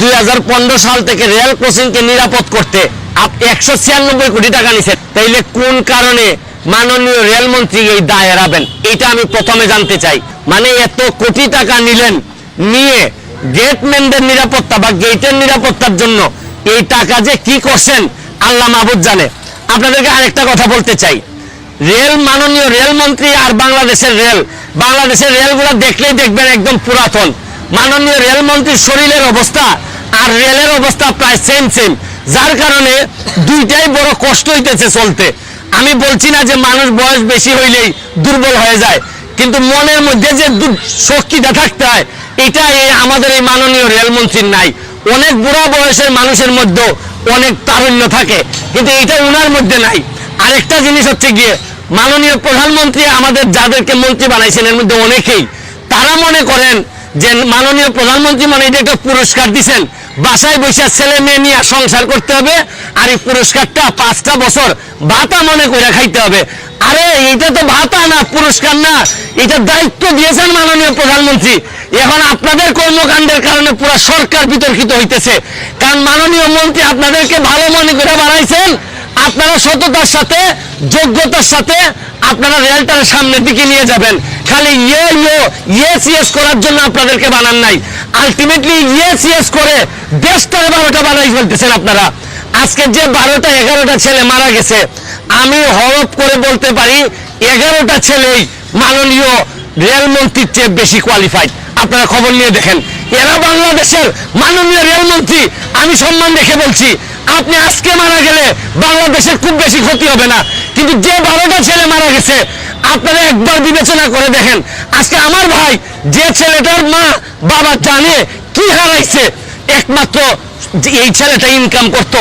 দুই হাজার পনেরো সাল থেকে রেল ক্রসিংকে নিরাপদ করতে একশো ছিয়ানব্বই কোটি টাকা নিছেন তাইলে কোন কারণে মাননীয় রেলমন্ত্রী এই দায় এড়াবেন? এটা আমি প্রথমে জানতে চাই। মানে এত কোটি টাকা নিলেন নিয়ে গেটম্যানদের নিরাপত্তা বা গেটের নিরাপত্তার জন্য এই টাকা যে কি করছেন, আল্লাহ মাহবুদ জানে। আপনাদেরকে আরেকটা কথা বলতে চাই। রেল মাননীয় রেলমন্ত্রী আর বাংলাদেশের রেল, বাংলাদেশের রেলগুলো দেখলেই দেখবেন একদম পুরাতন। মাননীয় রেলমন্ত্রীর শরীরের অবস্থা আর রেলের অবস্থা প্রায় সেম সেম যার কারণে দুইটাই বড় কষ্ট হইতেছে চলতে। আমি বলছি না যে মানুষ বয়স বেশি হইলেই দুর্বল হয়ে যায়, কিন্তু মনের মধ্যে যে শক্তিটা থাকতে হয় এটা এই আমাদের এই মাননীয় রেলমন্ত্রীর নাই। অনেক বুড়া বয়সের মানুষের মধ্যেও অনেক তারুণ্য থাকে, কিন্তু এটা ওনার মধ্যে নাই। আরেকটা জিনিস হচ্ছে গিয়ে, মাননীয় প্রধানমন্ত্রী আমাদের যাদেরকে মন্ত্রী বানাইছেন, এর মধ্যে অনেকেই, তারা মনে করেন যে মাননীয় প্রধানমন্ত্রী মানে এটা একটা পুরস্কার দিছেন। বাসায় বসে ছেলে মেয়ে নিয়ে সংসার করতে হবে আর এই পুরস্কারটা পাঁচটা বছর ভাতা মনে করে খাইতে হবে। আরে এটা তো ভাতা না, পুরস্কার না। এটা দায়িত্ব দিয়েছেন মাননীয় প্রধানমন্ত্রী। এখন আপনাদের কর্মকাণ্ডের কারণে পুরো সরকার বিতর্কিত হইতেছে। কারণ মাননীয় মন্ত্রী আপনাদেরকে ভালো মনে করে বানাইছেন আপনারা সততার সাথে, যোগ্যতার সাথে আপনারা রেলটার সামনের দিকে নিয়ে যাবেন। খালি ইয়ে ইয়ে ইয়েস ইয়েস করার জন্য আপনাদেরকে বানান নাই। আলটিমেটলি ইয়েস ইয়েস করে দেশটার বারোটা বানাই ফেলতেছেন আপনারা। আজকে যে বারোটা, এগারোটা ছেলে মারা গেছে, আমি হরপ করে বলতে পারি, এগারোটা ছেলেই মাননীয় রেলমন্ত্রীর চেয়ে বেশি কোয়ালিফাইড আপনারা খবর নিয়ে দেখেন। এরা বাংলাদেশের মাননীয় রেলমন্ত্রী আমি সম্মান রেখে বলছি, আপনি আজকে মারা গেলে বাংলাদেশের খুব বেশি ক্ষতি হবে না। কিন্তু যে বারোটা ছেলে মারা গেছে আপনারা একবার বিবেচনা করে দেখেন। আজকে আমার ভাই, যে ছেলেটার মা বাবা জানে কি হারাইছে, একমাত্র এই ছেলেটা ইনকাম করত।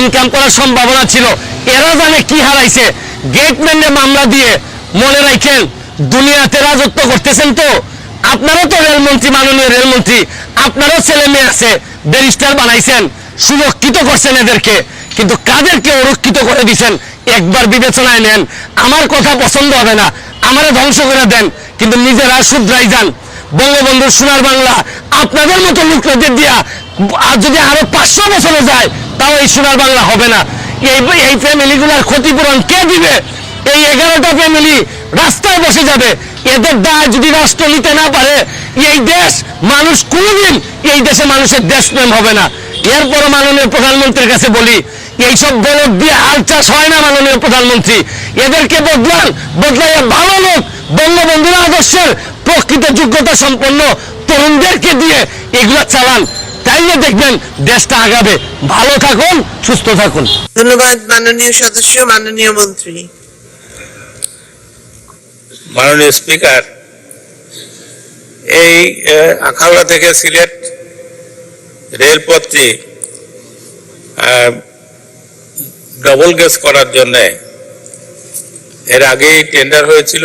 ইনকাম করার সম্ভাবনা ছিল। এরা জানে কি হারাইছে। গেটম্যানে মামলা দিয়ে মনে রাখেন, দুনিয়াতে রাজত্ব করতেছেন তো। আপনারও তো রেলমন্ত্রী, মাননীয় রেলমন্ত্রী, আপনারও ছেলে মেয়ে আছে ব্যারিস্টার বানাইছেন, সুরক্ষিত করছেন এদেরকে। কিন্তু কাদেরকে অরক্ষিত করে দিছেন? একবার বিবেচনায় নেন। আমার কথা পছন্দ হবে না। আমারে ধ্বংস করে দেন, কিন্তু নিজেরা শুধরাই যান। বঙ্গবন্ধু সোনার বাংলা, আপনাদের মতো লোকদের দিয়া আর যদি আরও পাঁচশো বছরে যায়, তাও এই সোনার বাংলা হবে না। এই এই ফ্যামিলিগুলোর ক্ষতিপূরণ কে দিবে? এই এগারোটা ফ্যামিলি রাস্তায় বসে যাবে। এদের দায় যদি রাষ্ট্র নিতে না পারে, এই দেশ মানুষ কোনোদিন এই দেশে মানুষের দেশপ্রেম হবে না। এরপর মাননীয় প্রধানমন্ত্রীর কাছে বলি, এইসব বলক দিয়ে হাল চাষ হয় না মাননীয় প্রধানমন্ত্রী। এদেরকে বদলান বদলাইয়া ভালো লোক বঙ্গবন্ধুর আদর্শের প্রকৃত যোগ্যতা সম্পন্ন তরুণদেরকে দিয়ে এগুলো চালান। তাইলে দেখবেন দেশটা আগাবে। ভালো থাকুন সুস্থ থাকুন। ধন্যবাদ মাননীয় সদস্য মাননীয় মন্ত্রী। মাননীয় স্পিকার এই আহ, আখাউড়া থেকে সিলেট রেলপথটি ডবল গেস করার জন্য এর আগেই টেন্ডার হয়েছিল।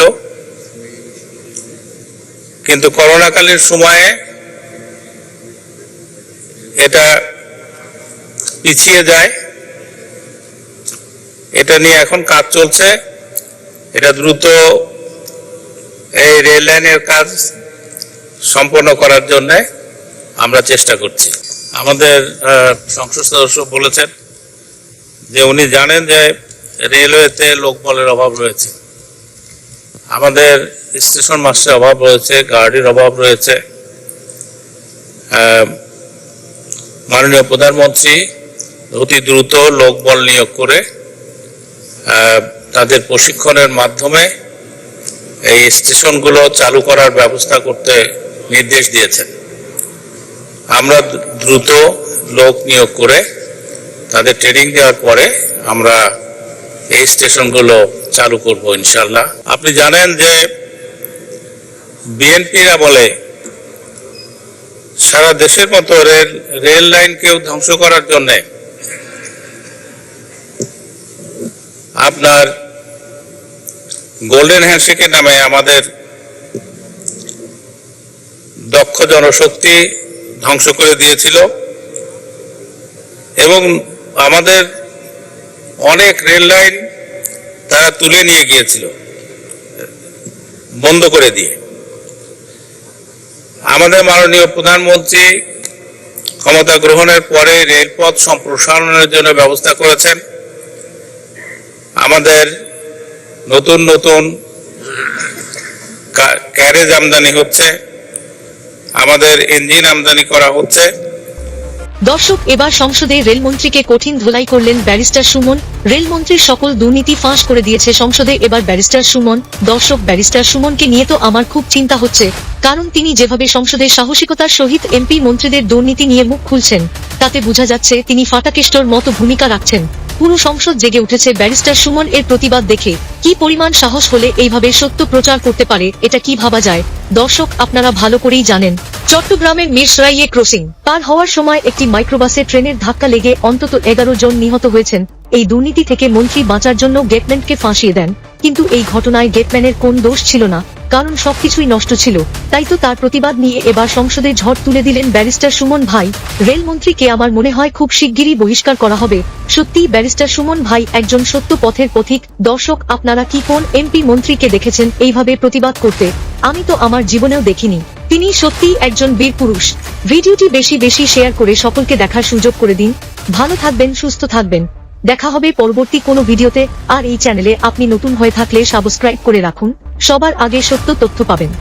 কিন্তু করোনাকালীন সময়ে এটা পিছিয়ে যায়। এটা নিয়ে এখন কাজ চলছে। এটা দ্রুত এই রেল লাইনের কাজ সম্পন্ন করার জন্য আমরা চেষ্টা করছি। আমাদের সংসদ সদস্য বলেছেন যে উনি জানেন যে রেলওয়েতে লোকবলের অভাব রয়েছে। আমাদের স্টেশন মাস্টারের অভাব রয়েছে গার্ডের অভাব রয়েছে। মাননীয় প্রধানমন্ত্রী অতি দ্রুত লোকবল নিয়োগ করে তাদের প্রশিক্ষণের মাধ্যমে এই স্টেশনগুলো চালু করার ব্যবস্থা করতে নির্দেশ দিয়েছেন। আমরা দ্রুত লোক নিয়োগ করে, তাদের ট্রেনিং দেওয়ার পরে আমরা এই স্টেশনগুলো চালু করব ইনশাল্লাহ। আপনি জানেন যে বিএনপিরা বলে, সারা দেশের মতো রেল রেল লাইনকেও ধ্বংস করার জন্যে আপনার গোল্ডেন হ্যান্ডশেকের নামে আমাদের দক্ষ জনশক্তি ধ্বংস করে দিয়েছিল এবং আমাদের অনেক রেল লাইন তারা তুলে নিয়ে গিয়েছিল। বন্ধ করে দিয়ে। আমাদের মাননীয় প্রধানমন্ত্রী ক্ষমতা গ্রহণের পরে রেলপথ সম্প্রসারণের জন্য ব্যবস্থা করেছেন। আমাদের নতুন নতুন ক্যারেজ আমদানি হচ্ছে। আমাদের ইঞ্জিন আমদানি করা হচ্ছে। দর্শক, এবার সংসদে রেলমন্ত্রীকে কঠিন ধোলাই করলেন ব্যারিস্টার সুমন। রেলমন্ত্রীর সকল দুর্নীতি ফাঁস করে দিয়েছে সংসদে এবার ব্যারিস্টার সুমন। দর্শক, ব্যারিস্টার সুমনকে নিয়ে তো আমার খুব চিন্তা হচ্ছে, কারণ তিনি যেভাবে সংসদে সাহসিকতার সহিত এমপি মন্ত্রীদের দুর্নীতি নিয়ে মুখ খুলছেন, তাতে বোঝা যাচ্ছে তিনি ফাটাকেষ্টর মতো ভূমিকা রাখছেন। পুরো সংসদ জেগে উঠেছে ব্যারিস্টার সুমন এর প্রতিবাদ দেখে। কি পরিমাণ সাহস হলে এইভাবে সত্য প্রচার করতে পারে, এটা কি ভাবা যায়? দর্শক, আপনারা ভালো করেই জানেন। চট্টগ্রামের মিরসরাইয়ে ক্রসিং। পার হওয়ার সময় একটি মাইক্রোবাসে ট্রেনের ধাক্কা লেগে অন্তত এগারো জন নিহত হয়েছেন। এই দুর্নীতি থেকে মন্ত্রী বাঁচার জন্য গেটম্যানকে ফাঁসিয়ে দেন। কিন্তু এই ঘটনায় গেটম্যানের কোন দোষ ছিল না, কারণ সবকিছুই নষ্ট ছিল। তাই তো তার প্রতিবাদ নিয়ে এবার সংসদে ঝড় তুলে দিলেন ব্যারিস্টার সুমন ভাই। রেলমন্ত্রীকে আমার মনে হয় খুব শিগগিরই বহিষ্কার করা হবে। সত্যি ব্যারিস্টার সুমন ভাই একজন সত্য পথের পথিক। দর্শক, আপনারা কি কোন এমপি মন্ত্রীকে দেখেছেন এইভাবে প্রতিবাদ করতে? আমি তো আমার জীবনেও দেখিনি। তিনি সত্যিই একজন বীর পুরুষ। ভিডিওটি বেশি বেশি শেয়ার করে সকলকে দেখার সুযোগ করে দিন। ভালো থাকবেন, সুস্থ থাকবেন। দেখা হবে পরবর্তী কোনো ভিডিওতে, আর এই চ্যানেলে আপনি নতুন হয়ে থাকলে সাবস্ক্রাইব করে রাখুন। সবার আগে সত্য তথ্য পাবেন।